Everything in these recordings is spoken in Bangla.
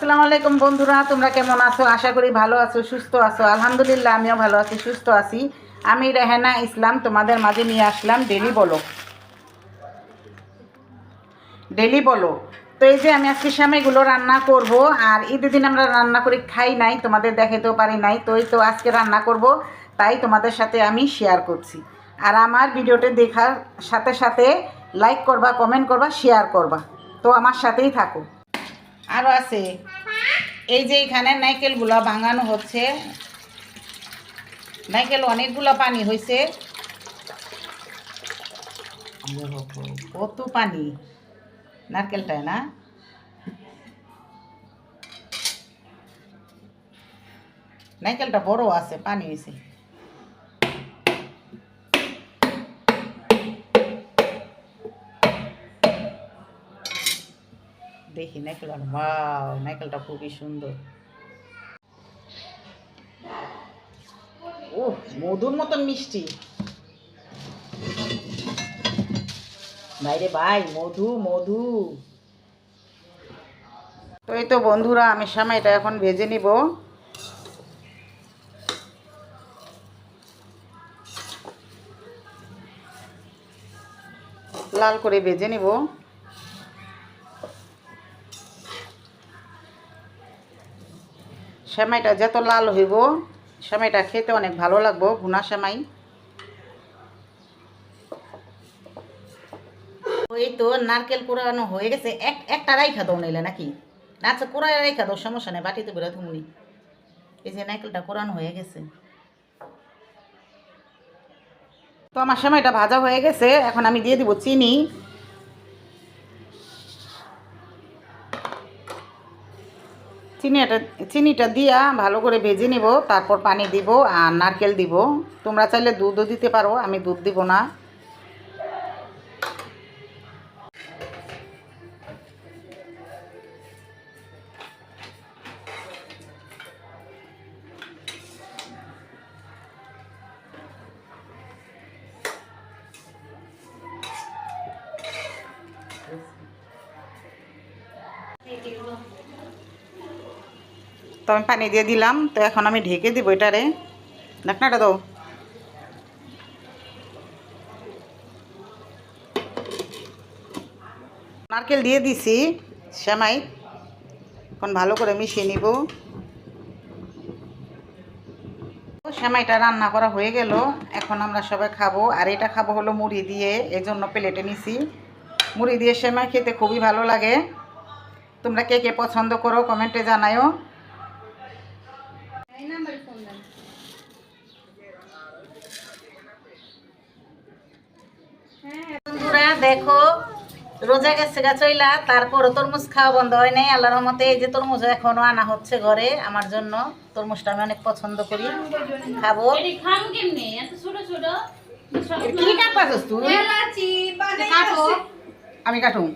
আসসালামু আলাইকুম বন্ধুরা, তোমরা কেমন আছো? আশা করি ভালো আছো, সুস্থ আছো। আলহামদুলিল্লাহ, আমিও ভালো আছি, সুস্থ আছি। আমি রেহেনা ইসলাম, তোমাদের মাঝে নিয়ে আসলাম ডেলি বলো ডেলি বলো তো এই যে আমি আজকে সময়গুলো রান্না করব, আর ঈদের দিন আমরা রান্না করে, খাই নাই, তোমাদের দেখাতেও পারি নাই, তো এই তো আজকে রান্না করব, তাই তোমাদের সাথে আমি শেয়ার করছি। আর আমার ভিডিওটা দেখার সাথে সাথে লাইক করবা কমেন্ট করবা শেয়ার করবা। তো আমার সাথেই থাকো। আরও আছে। এই যে এখানে নাইকেলগুলো ভাঙানো হচ্ছে। নাইকেল অনেকগুলো পানি হয়েছে কত পানি? নারকেলটায় না? নারকেলটা বড় আছে, পানি হয়েছে দেখি, নারকেল বাও নারকেলটা খুবই সুন্দর। ও মধুর মতন মিষ্টি। বাইরে ভাই, মধু মধু। তো এই তো বন্ধুরা, আমি সময়টা এখন ভেজে নিব। লাল করে ভেজে নিব। সেমাইটা যত লাল হইব সেমাইটা খেতে অনেক ভালো লাগবো ভুনা সেমাই। ওই তো নারকেল কোরানো হয়ে গেছে এক একটা রাইখা দাও নাইলে নাকি? আচ্ছা কোরাই রাইখা দাও সমস্যা নেই বাটিতে বেরো তুমি এই যে নারকেলটা কোরানো হয়ে গেছে। তো আমার সময়টা ভাজা হয়ে গেছে এখন আমি দিয়ে দিব চিনি। চিনিটা চিনিটা দিয়া ভালো করে ভেজে নেব, তারপর পানি দিব আর নারকেল দিব। তোমরা চাইলে দুধও দিতে পারো, আমি দুধ দিব না। আমি পানি দিয়ে দিলাম, তো এখন আমি ঢেকে দিব এটারে। ঢাকনাটা দাও। নারকেল দিয়ে দিছি, সেমাই। এখন ভালো করে মিশিয়ে নিব। সেমাইটা রান্না করা হয়ে গেল, এখন আমরা সবাই খাব। আর এটা খাব হলো মুড়ি দিয়ে, এজন্য প্লেটে নিছি। মুড়ি দিয়ে সেমাই খেতে খুবই ভালো লাগে। তোমরা কে কে পছন্দ করো কমেন্টে জানায়ও বন্ধুরা দেখো রোজা গেছে গা চইলা তারপর তরমুজ খাওয়া বন্ধ হয় নাই। আল্লাহর রহমতে এই যে তরমুজ এখনও আনা হচ্ছে ঘরে আমার জন্য। তরমুজটা আমি অনেক পছন্দ করি। খাব। এটি খাম কেমনে? এত ছোট ছোট। কি কাটপাছিস তুই? আমি কাটুম।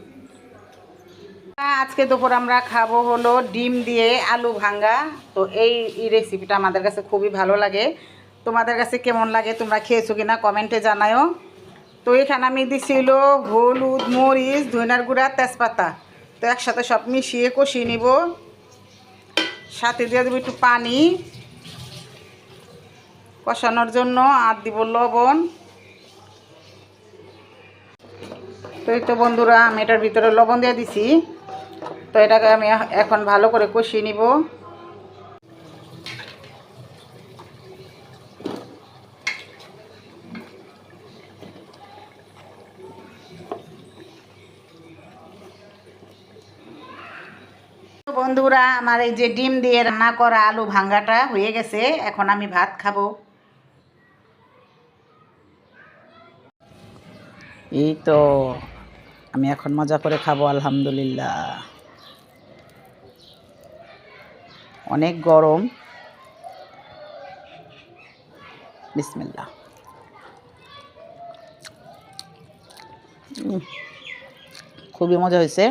আজকে দুপুর আমরা খাব হলো ডিম দিয়ে আলু ভাঙ্গা। তো এই রেসিপিটা আমাদের কাছে খুবই ভালো লাগে। তোমাদের কাছে কেমন লাগে, তোমরা খেয়েছো কিনা কমেন্টে জানায়ও তো এখানে আমি দিছিল হলুদ, মরিচ ধইনার গুঁড়া, তেজপাতা। তো একসাথে সব মিশিয়ে কষিয়ে নিব। সাথে দিয়ে দেবো একটু পানি। কষানোর জন্য আর দিব লবণ। তো এই তো বন্ধুরা, আমি এটার ভিতরে লবণ দিয়ে দিছি। তো এটাকে আমি এখন ভালো করে কষিয়ে নিব। বন্ধুরা, আমার এই যে ডিম দিয়ে রান্না করা আলু ভাঙ্গাটা হয়ে গেছে। এখন আমি ভাত খাব। এই তো, আমি এখন মজা করে খাব, আলহামদুলিল্লাহ। অনেক গরম। বিসমিল্লা খুবই মজা হয়েছে।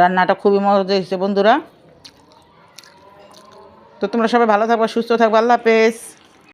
রান্নাটা খুবই মজা হয়েছে বন্ধুরা। তো তোমরা সবাই ভালো থাকবা, সুস্থ থাকবা, আল্লাহ হাফেজ।